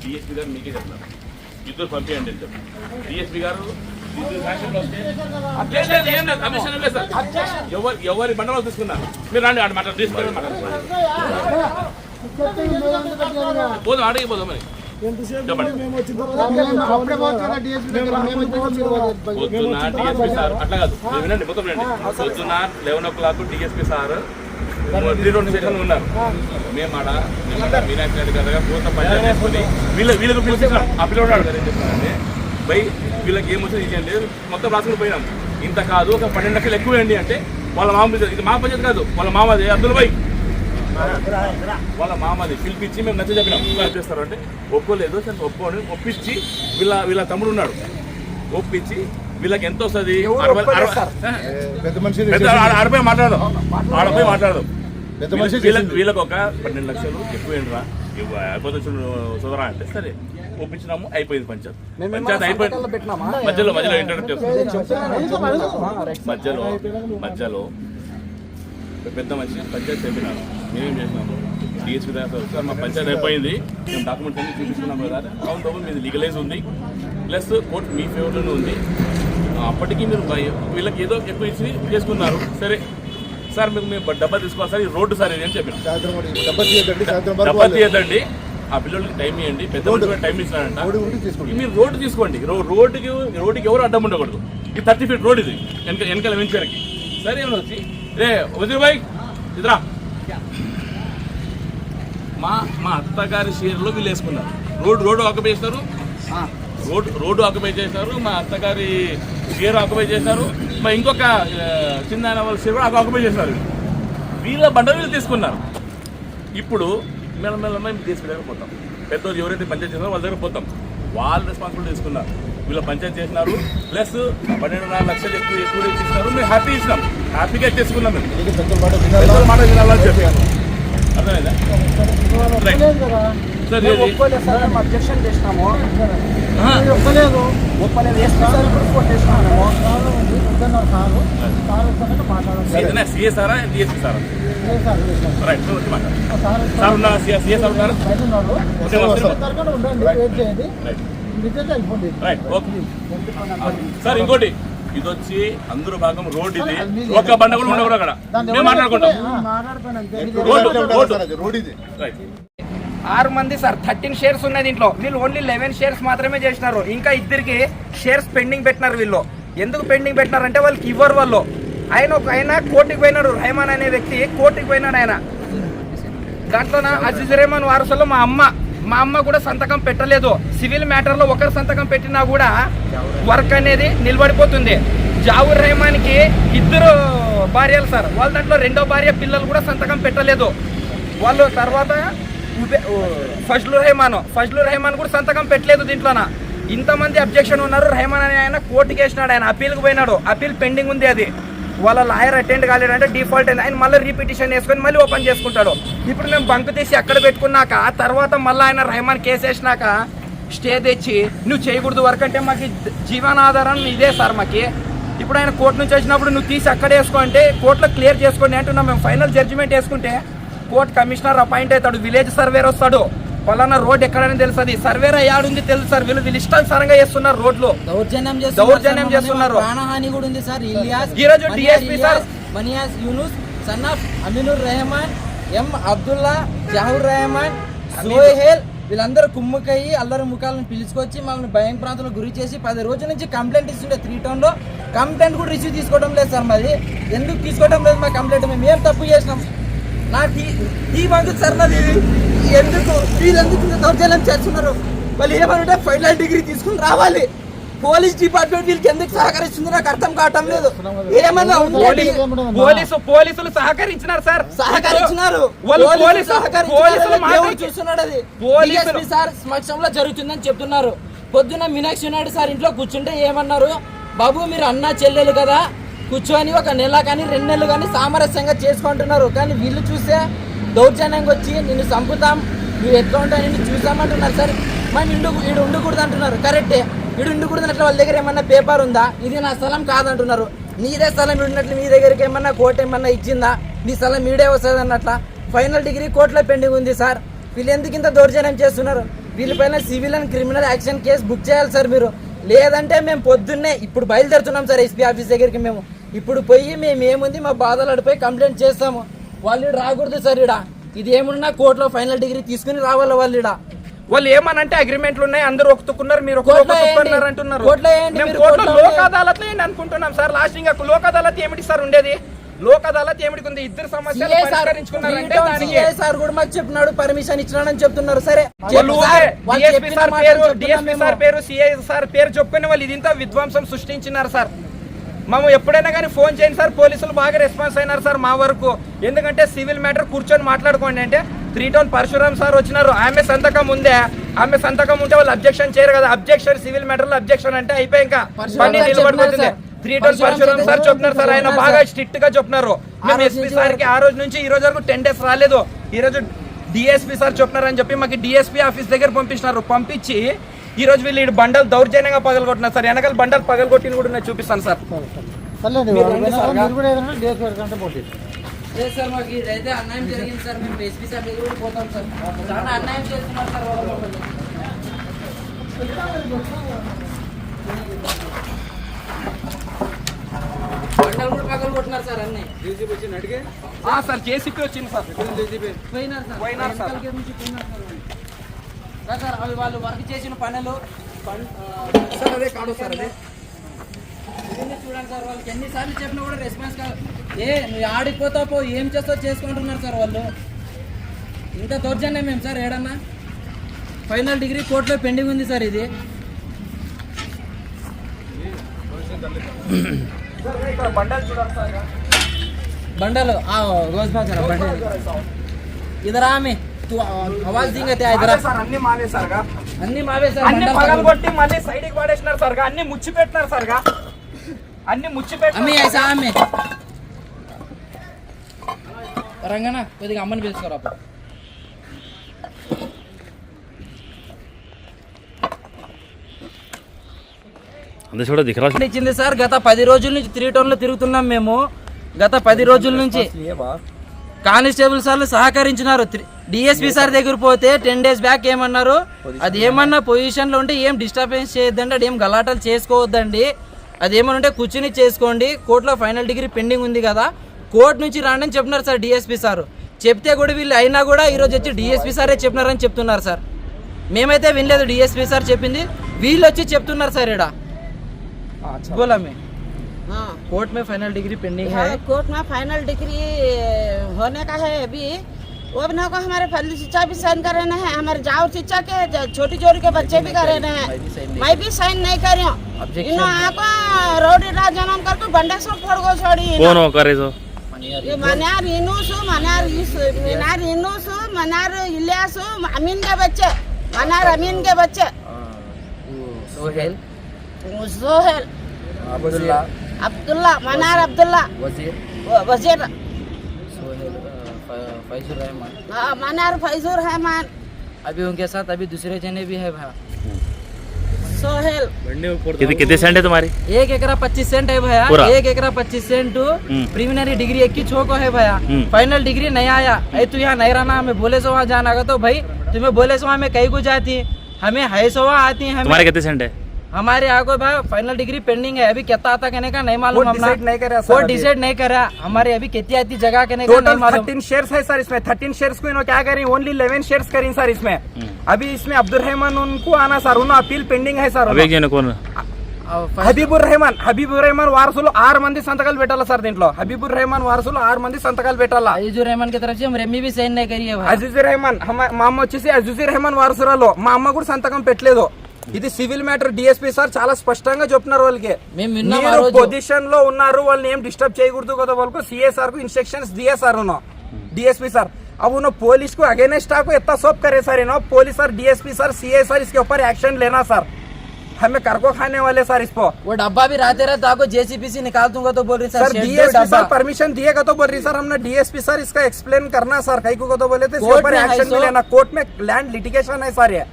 DSP గారు మీకే చెప్తాను ఇద్దరు పంపించండి అని చెప్పి డిఎస్పీ గారు. ఎవరు మండలం తీసుకున్నారు? మీరు రండి ఆడ మాట్లాడు తీసుకుని మాట్లాడు. పోదాం ఆడికి పోదాం మరి. పొద్దున్న డిఎస్పీ సార్ అట్లా కాదు. వినండి మొత్తం వినండి. పొద్దున్న eleven o'clock DSP sir three రెండు సెషన్ ఉన్నారు. మేము ఆడ మేము మీనాక్షి రెడ్డి గారు పూర్త పంచాయతీ చేసుకుని వీళ్ళ వీళ్ళకి పిలిచినాం ఆ పిల్లవాడు గారు ఏం చెప్తున్నారంటే బై వీళ్ళకి ఏం వచ్చింది ఇచ్చేయండి మొత్తం రాసుకుని పోయినాం. ఇంత కాదు ఒక పన్నెండు లక్షలు ఎక్కువ వేయండి అంటే వాళ్ళ మామ ఇది మా పంచాయతీ కాదు వాళ్ళ మామది అబ్దుల్ బై. వాళ్ళ మామది పిలిపించి మేము నచ్చ చెప్పినాం. చేస్తారు అంటే ఒప్పుకోలేదు సరే ఒప్పుకొని ఒప్పించి వీళ్ళ వీళ్ళ తమ్ముడు ఉన్నాడు. ఒప్పించి వీళ్ళకి ఎంత వస్తుంది? అరవై అరవై పెద్ద మనిషి పెద్ద ఆడ- ఆడపై మాట్లాడదు ఆడపై మాట్లాడదు వీళ్ళకి వీళ్ళకి ఒక పన్నెండు లక్షలు ఎక్కువ ఏంట్రా అయిపోతే సుధరా అంటే సరే ఒప్పించినాము అయిపోయింది పంచాయత్. పంచాయత్ అయిపోయింది మధ్యలో మధ్యలో ఇంటర్నెట్ మధ్యలో మధ్యలో పెద్ద మనిషి పంచాయతీ చెప్పినాను మేమేం చేసినాము డిఎస్పీ దాకా సార్ మా పంచాయతీ అయిపోయింది. మేము డాక్యుమెంట్స్ అన్ని చూపిస్తున్నాం కదా. అవును బాబు మీది లీగలైజ్ ఉంది. ప్లస్ కోర్టు మీ ఫేవర్లోనే ఉంది. అప్పటికి మీరు వీళ్ళకి ఏదో ఎక్కువ ఇచ్చి చేసుకున్నారు. సరే. సార్ మీకు మేము డబ్బా తీసుకోవాలి సార్. ఈ రోడ్డు సార్ ఇది అని చెప్పిన డబ్బా తీయద్దండి. ఆ పిల్లలకి టైం ఇవ్వండి. పెద్ద టైం ఇచ్చినారంట మీరు రోడ్డు తీసుకోండి. రోడ్డుకి రోడ్డుకి ఎవరు అడ్డం ఉండకూడదు. ఇది థర్టీ ఫీట్ రోడ్ ఇది. వెనక వెనకాల వెంచర్కి. సరే ఏమైనా వచ్చి? రే వజీర్ భాయ్ ఇదిరా. మా మా అత్తగారి షేర్లో వీళ్ళు వేసుకున్నారు రోడ్డు రోడ్డు ఆక్యుపై చేస్తారు రోడ్డు రోడ్డు ఆక్యుపై చేశారు మా అత్తగారి షేర్ ఆక్యుపై చేశారు మా ఇంకొక చిన్న వాళ్ళ షేర్ కూడా ఆక్యుపై చేశారు. వీళ్ళ బండ వీళ్ళు తీసుకున్నారు. ఇప్పుడు మెల్ల మెల్ల మేము తీసుకునే పోతాం. పెద్దోళ్ళు ఎవరైతే పంచాయతీ చేస్తారో వాళ్ళ దగ్గర పోతాం. వాళ్ళు రెస్పాన్సిబిలిటీ తీసుకున్నారు. వీళ్ళ పంచాయతీ చేసినారు ప్లస్ పన్నెండున్నర లక్షలు ఎక్కువ ఎక్కువ ఇచ్చినారు మేము హ్యాపీ ఇచ్చినాం. హ్యాపీగా చేసుకున్నాం మేము. మాట వినాలని చెప్పి. అర్థమైందా? మేము అబ్జెక్షన్ చేసినాము. ఒప్పలేదు ఒప్పలేదు ఎస్పీ సార్ కూడా ఫోన్ చేసినాము ఏదైనా సిఏ సారా? డిఎస్పీ సారా రైట్ సార్. ఉన్నారు? రైట్ రైట్ ఓకే సార్ ఇంకోటి. ఇది వచ్చి అందరూ భాగం రోడ్ ఇది. ఒక్క బండ కూడా ఉండకూడదు అక్కడ. మేము మాట్లాడుకుంటాం. ఆరు మంది సార్ థర్టీన్ షేర్స్ ఉన్నాయి దీంట్లో. వీళ్ళు ఓన్లీ లెవెన్ షేర్స్ మాత్రమే చేసినారు. ఇంకా ఇద్దరికి షేర్స్ పెండింగ్ పెట్టినారు వీళ్ళు. ఎందుకు పెండింగ్ పెట్టినారంటే వాళ్ళకి ఇవ్వరు వాళ్ళు. ఆయన ఒక ఆయన కోర్టుకి పోయినాడు రెహమాన్ అనే వ్యక్తి కోర్టుకి పోయినాడు ఆయన. దాంట్లో అజీజ్ రెహమాన్ వారసులో మా అమ్మ. మా అమ్మ కూడా సంతకం పెట్టలేదు. సివిల్ మ్యాటర్లో ఒకరు సంతకం పెట్టినా కూడా వర్క్ అనేది నిలబడిపోతుంది. జావూర్ రెహమాన్కి ఇద్దరు భార్యలు సార్. వాళ్ళ దాంట్లో రెండో భార్య పిల్లలు కూడా సంతకం పెట్టలేదు. వాళ్ళు తర్వాత ఫజ్లు రెహమాన్. ఫజ్లు రెహమాన్ కూడా సంతకం పెట్టలేదు దీంట్లోన. ఇంతమంది అబ్జెక్షన్ ఉన్నారు. రెహమాన్ అనే ఆయన కోర్టుకి వేసినాడు ఆయన. అప్పీల్కి పోయినాడు. అప్పీల్ పెండింగ్ ఉంది అది. వాళ్ళ లాయర్ అటెండ్ కాలేడంటే డిఫాల్ట్ అయింది. ఆయన మళ్ళీ రీపిటిషన్ వేసుకొని మళ్ళీ ఓపెన్ చేసుకుంటాడు. ఇప్పుడు మేము బంక్ తీసి అక్కడ పెట్టుకున్నాక తర్వాత మళ్ళీ ఆయన రెహమాన్ కేసు వేసినాక స్టే తెచ్చి నువ్వు చేయకూడదు వరకు అంటే మాకు జీవనాధారం ఇదే సార్ మాకి. ఇప్పుడు ఆయన కోర్టు నుంచి వచ్చినప్పుడు నువ్వు తీసి అక్కడ వేసుకో అంటే కోర్టులో క్లియర్ చేసుకోండి అంటున్నాం. మేము ఫైనల్ జడ్జిమెంట్ వేసుకుంటే కోర్ట్ కమిషనర్ అపాయింట్ అవుతాడు విలేజ్ సర్వేర్ వస్తాడు. పలానా రోడ్ ఎక్కడని తెలుస్తుంది సర్వేర్ అయ్యాడుంది తెలుసు సార్. వీళ్ళు వీళ్ళు ఇష్టానుసారంగా చేస్తున్నారు రోడ్లు. దౌర్జన్యం దౌర్జన్యం చేస్తున్నారు. ప్రాణహాని కూడా ఉంది సార్. ఈ రోజు DSP sir. మనియాస్ Yunus son of Aminur Rahman M Abdulla Zahoor Rahman Sohail వీళ్ళందరూ కుమ్ముకయ్యి అల్లరి ముఖాలను పిలుచుకొచ్చి మమ్మల్ని భయం ప్రాంతంలో గురి చేసి పది రోజుల నుంచి కంప్లైంట్ ఇస్తుండే త్రీ టౌన్లో కంప్లైంట్ కూడా రిసీవ్ తీసుకోవడం లేదు సార్ మాది. ఎందుకు తీసుకోవడం లేదు మా కంప్లైంట్? మేము ఏం తప్పు చేసినాం? నా టీ టీ బంకు సార్ నాది. ఎందుకు వీళ్ళెందుకు దౌర్జన్యం చేస్తున్నారు? వాళ్ళు ఏమంటే ఫైనల్ డిగ్రీ తీసుకుని రావాలి. పోలీస్ డిపార్ట్మెంట్ వీళ్ళకి ఎందుకు సహకరిస్తుంది? నాకు అర్థం కావటం లేదు. ఏమన్నా పోలీసు పోలీసులు సహకరించినారు సార్. సహకరించినారు. చూస్తున్నాడు అది. పోలీసులు- సార్ సమక్షంలో జరుగుతుందని చెప్తున్నారు. పొద్దున్న మీనాక్షి నాయుడు సార్ ఇంట్లో కూర్చుంటే ఏమన్నారు? బాబు మీరు అన్న చెల్లెలు కదా. కూర్చొని ఒక నెల కానీ రెండు నెలలు కానీ సామరస్యంగా చేసుకుంటున్నారు. కానీ వీళ్ళు చూస్తే దౌర్జన్యంగా వచ్చి నిన్ను చంపుతాం మీరు ఎట్లా ఉంటాయని చూసామంటున్నారు సార్. మనం ఇండు ఈడు ఉండకూడదు అంటున్నారు. కరెక్టే. ఈడు ఉండకూడదు అట్లా వాళ్ళ దగ్గర ఏమన్నా పేపర్ ఉందా? ఇది నా స్థలం కాదంటున్నారు. నీదే స్థలం ఉన్నట్లు మీ దగ్గరికి ఏమన్నా కోర్టు ఏమన్నా ఇచ్చిందా? నీ స్థలం మీడే వస్తుంది అన్నట్ల. ఫైనల్ డిగ్రీ కోర్టులో పెండింగ్ ఉంది సార్. వీళ్ళు ఎందుకు ఇంత దౌర్జన్యం చేస్తున్నారు? వీళ్ళపైన civil and criminal action case book చేయాలి సార్ మీరు. లేదంటే మేము పొద్దున్నే ఇప్పుడు బయలుదేరుతున్నాం సార్ ఎస్పీ ఆఫీస్ దగ్గరికి మేము. ఇప్పుడు పోయి మేము ఏముంది మా బాధలు అడిపోయి కంప్లైంట్ చేస్తాము. వాళ్ళు రాకూడదు సార్ ఇడ ఇది ఏమున్నా కోర్టులో ఫైనల్ డిగ్రీ తీసుకుని రావాలి వాళ్ళు ఇడ వాళ్ళు ఏమనంటే అగ్రిమెంట్లు ఉన్నాయి అందరూ ఒప్పుకున్నారు మీరు? అంటున్నారు. లోక్ అదాలత్ అనుకుంటున్నాం సార్? లాస్ట్ ఇంకా లోక్ అదాలత్ ఏమిటి సార్ ఉండేది? లోక్ అదాలత్ ఏమిటి ఉంది? ఇద్దరు సమస్యలు పరిష్కరించుకున్నారంటే సార్ కూడా మాకు చెప్పినాడు పర్మిషన్ ఇచ్చినాడని చెప్తున్నారు. సరే సార్, డిఎస్పీ పేరు సిఐ సార్ పేరు చెప్పుకుని వాళ్ళు ఇదింత విధ్వంసం సృష్టించినారు సార్. మేము ఎప్పుడైనా కానీ ఫోన్ చేయండి సార్ పోలీసులు బాగా రెస్పాన్స్ అయినారు సార్ మా వరకు. ఎందుకంటే సివిల్ మ్యాటర్ కూర్చొని మాట్లాడుకోండి అంటే త్రీ టౌన్ పరశురామ్ సార్ వచ్చినారు. ఆమె సంతకం ఉందే. ఆమె సంతకం ఉంటే వాళ్ళు అబ్జెక్షన్ చేయరు కదా. అబ్జెక్షన్ సివిల్ మ్యాటర్లో అబ్జెక్షన్ అంటే అయిపోయి ఇంకా పని నిలబడిపోతుంది చెప్పినారు. త్రీ టౌన్ పరశురామ్ సార్ చెప్తున్నారు సార్. ఆయన చెప్పినారు బాగా. స్ట్రిక్ట్గా చెప్తున్నారు మేము ఎస్పీ సార్కి ఆ రోజు నుంచి ఈ రోజు వరకు టెన్ డేస్ రాలేదు. ఈ రోజు డిఎస్పీ సార్ చెప్తున్నారని చెప్పి మాకు డిఎస్పీ ఆఫీస్ దగ్గర పంపించినారు. పంపించి ఈ రోజు వీళ్ళు ఈడు బండలు దౌర్జన్యంగా పగలగొట్టినారు సార్. వెనకాల బండలు పగలగొట్టిన కూడా నేను చూపిస్తాను సార్. లేదు సార్ మాకు ఇదైతే అన్యాయం జరిగింది సార్. మేము ఎస్పీ సార్ దగ్గర కూడా పోతాం సార్. చాలా అన్యాయం చేస్తున్నారు సార్. బండలు కూడా పగలు కొట్టినారు సార్ అన్ని. ఆ సార్ జేసీపీ వచ్చింది సార్. పోయినారు సార్. పోయినారు సార్. వెనకాల గేట్ నుంచి పోయినారు సార్ అవి వాళ్ళు వర్క్ చేసిన పనులు. సార్ అదే సార్ చూడండి సార్ వాళ్ళకి ఎన్నిసార్లు చెప్పినా కూడా రెస్పాన్స్ కాదు. ఏ నువ్వు ఆడిపోతావు పో ఏం చేస్తావు చేసుకుంటున్నారు సార్ వాళ్ళు? ఇంత దౌర్జన్యం ఏం సార్ ఏడన్నా? ఫైనల్ డిగ్రీ కోర్టులో పెండింగ్ ఉంది సార్ ఇది. బండలు రోజ్ బాగ్ సార్ బండలు. ఇదరా ఆమె. తూ అయితే సార్ అన్ని అన్ని అన్ని మళ్ళీ సైడ్కి అన్ని ముచ్చి పెట్టినారు అన్ని ముచ్చి కొద్దిగా అమ్మని పిలుచుకోరా ఇచ్చింది సార్ గత పది రోజుల నుంచి త్రీ టౌన్లో తిరుగుతున్నాం మేము. గత పది రోజుల నుంచి కానిస్టేబుల్ సార్లు సహకరించినారు. డిఎస్పి సార్ దగ్గర పోతే టెన్ డేస్ బ్యాక్ ఏమన్నారు? అది ఏమన్నా పొజిషన్లో ఉంటే ఏం డిస్టర్బెన్స్ చేయొద్దండి అది ఏం గలాటలు చేసుకోవద్దండి. అది ఏమన్నా ఉంటే కూర్చుని చేసుకోండి. కోర్టులో ఫైనల్ డిగ్రీ పెండింగ్ ఉంది కదా. కోర్టు నుంచి రాండి అని చెప్తున్నారు సార్ డిఎస్పి సార్. చెప్తే కూడా వీళ్ళు అయినా కూడా ఈరోజు వచ్చి డిఎస్పి సారే చెప్పినారని చెప్తున్నారు సార్. మేమైతే వినలేదు డిఎస్పి సార్ చెప్పింది. వీళ్ళు వచ్చి చెప్తున్నారు సార్ ఇక్కడ గోలమ్మే हाँ कोर्ट में फाइनल डिग्री पेंडिंग है हाँ, कोर्ट में फाइनल डिग्री होने का है अभी वो भी ना को हमारे फैमिली शिक्षा भी साइन कर रहे हैं हमारे जाओ शिक्षा के ज- छोटी जोड़ी के बच्चे भी कर रहे हैं मैं भी साइन नहीं कर रही हूँ Objection. इन्हों आको रोड राज जन्म करके बंडे सब फोड़ को छोड़ी कौन हो करे तो ये मनार इनूसु मनार इस- मनार इनूसु मनार इलियासु अमीन के बच्चे मनार अमीन के बच्चे सोहेल सोहेल अब्दुल्ला अब्दुल्ला मनार अब्दुल्ला वज़ीर वज़ीर सोहेल फैजुर रहमान हाँ, मनार फैजुर रहमान अभी उनके साथ अभी दूसरे जने भी है भाई। सोहेल कितने कितने सेंट है तुम्हारी? एक एकरा पच्चीस सेंट है भैया? एक एकरा पच्चीस सेंट हम्म। प्रीमिनरी डिग्री एक ही छो को है भैया। हम्म। फाइनल डिग्री नहीं आया। अरे तू यहाँ नहीं रहना हमें बोले सो वहाँ जाना तो भाई तुम्हें बोले सो हमें कहीं को जाती हमें है सो आती है तुम्हारे हमें कितने सेंट है? हमारे यहाँ को भाई फाइनल डिग्री पेंडिंग है अभी कितना आता कहने का नहीं मालूम कोर्ट decide नहीं करा सर कोर्ट अभी। डिसाइड नहीं करा हमारे अभी कितनी आती जगह कहने का नहीं टोटल मालूम थर्टीन शेयर्स है सर इसमें थर्टीन शेयर्स को इन्होंने क्या करी ओनली इलेवन शेयर्स करी सर इसमें अभी इसमें अब्दुल रहमान उनको आना सर उन्होंने अपील पेंडिंग है सर अभी जन कौन और first- హబీబుర్ రెహమాన్ హబీబుర్ రెహమాన్ వారసులు ఆరు మంది సంతకాలు పెట్టాలా సార్ దీంట్లో హబీబుర్ రెహమాన్ వారసులు ఆరు మంది సంతకాలు పెట్టాలా अजीजुर रहमान की तरफ से हम रेमी भी साइन नहीं करी है भाई అజీజీ రెహమాన్ హమ- మా అమ్మ వచ్చేసి అజీజీ రెహమాన్ వారసురాలు మా అమ్మ కూడా సంతకం పెట్టలేదు ఇది సివిల్ మ్యాటర్ డిఎస్పీ సార్ చాలా స్పష్టంగా చెప్తున్నారు వాళ్ళకి మేము విన్నాం ఆ మీరు రోజు. పొజిషన్ లో ఉన్నారు వాళ్ళని ఏం డిస్టర్బ్ చేయకూడదు కదా వాళ్ళకు సిఎస్ఆర్ కు ఇన్స్ట్రక్షన్స్ दिए सर उन्होंने डीएसपी सर अब उन्होंने पुलिस को अगेंस्ट को इतना सोप करे सर इन्होंने police sir DSP sir CA sir इसके ऊपर एक्शन लेना सर हमें कर को खाने वाले सर इसको वो डब्बा भी रहते रहते आपको जेसीबी से निकाल दूंगा तो बोल रही सर सर शेड दो डीएसपी डब्बा सर परमिशन दिएगा तो बोल रही सर हमने डीएसपी सर इसका एक्सप्लेन करना सर कई को तो बोले थे इसके कोर्ट ऊपर में है एक्शन सो। भी लेना कोर्ट में लैंड लिटिगेशन है सर ये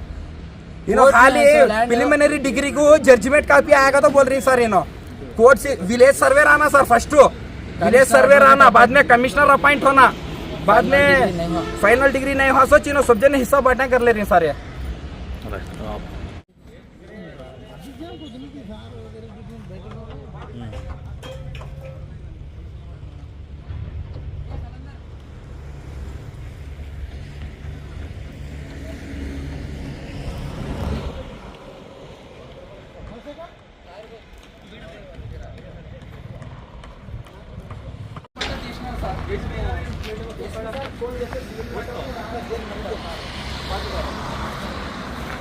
इनो खाली प्रिलिमिनरी डिग्री को जजमेंट कापी आएगा तो बोल रही सर इनो कोर्ट से विलेज सर्वे आना सर फ़र्स्ट विलेज सर्वे आना बाद में कमिश्नर अपॉइंट होना. बाद में फाइनल डिग्री नहीं हुआ सोच चीनो सब जन हिस्सा बांटना कर ले रही सर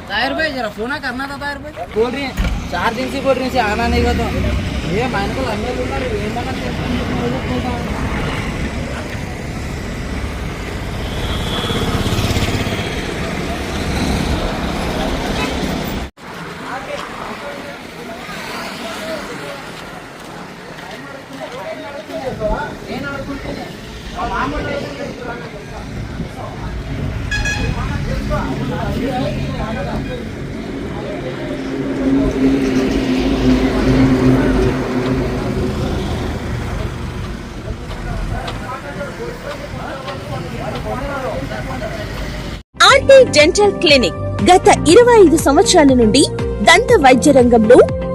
ताहिर भाई जरा फोन करना था ताहिर भाई बोल रही है चार दिन से बोल रही है आना नहीं होता ये मैंने को लंबे నేను అనుకుంటున్నాను ఆర్టీ డెంటల్ క్లినిక్ గత ఇరవై ఐదు సంవత్సరాల నుండి దంత వైద్య రంగంలో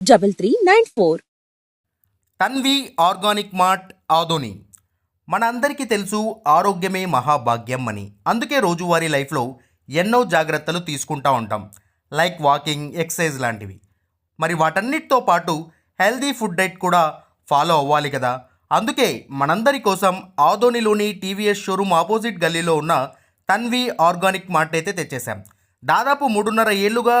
double three nine four Tanvi organic mart Adoni మన అందరికీ తెలుసు ఆరోగ్యమే మహాభాగ్యం అని. అందుకే రోజువారీ లైఫ్లో ఎన్నో జాగ్రత్తలు తీసుకుంటా ఉంటాం. లైక్ వాకింగ్ ఎక్సర్సైజ్ లాంటివి. మరి వాటన్నిటితో పాటు హెల్దీ ఫుడ్ డైట్ కూడా ఫాలో అవ్వాలి కదా. అందుకే మనందరి కోసం ఆదోనిలోని టీవీఎస్ షోరూమ్ ఆపోజిట్ గల్లీలో ఉన్న తన్వి ఆర్గానిక్ మార్ట్ అయితే తెచ్చేసాం దాదాపు మూడున్నర ఏళ్ళుగా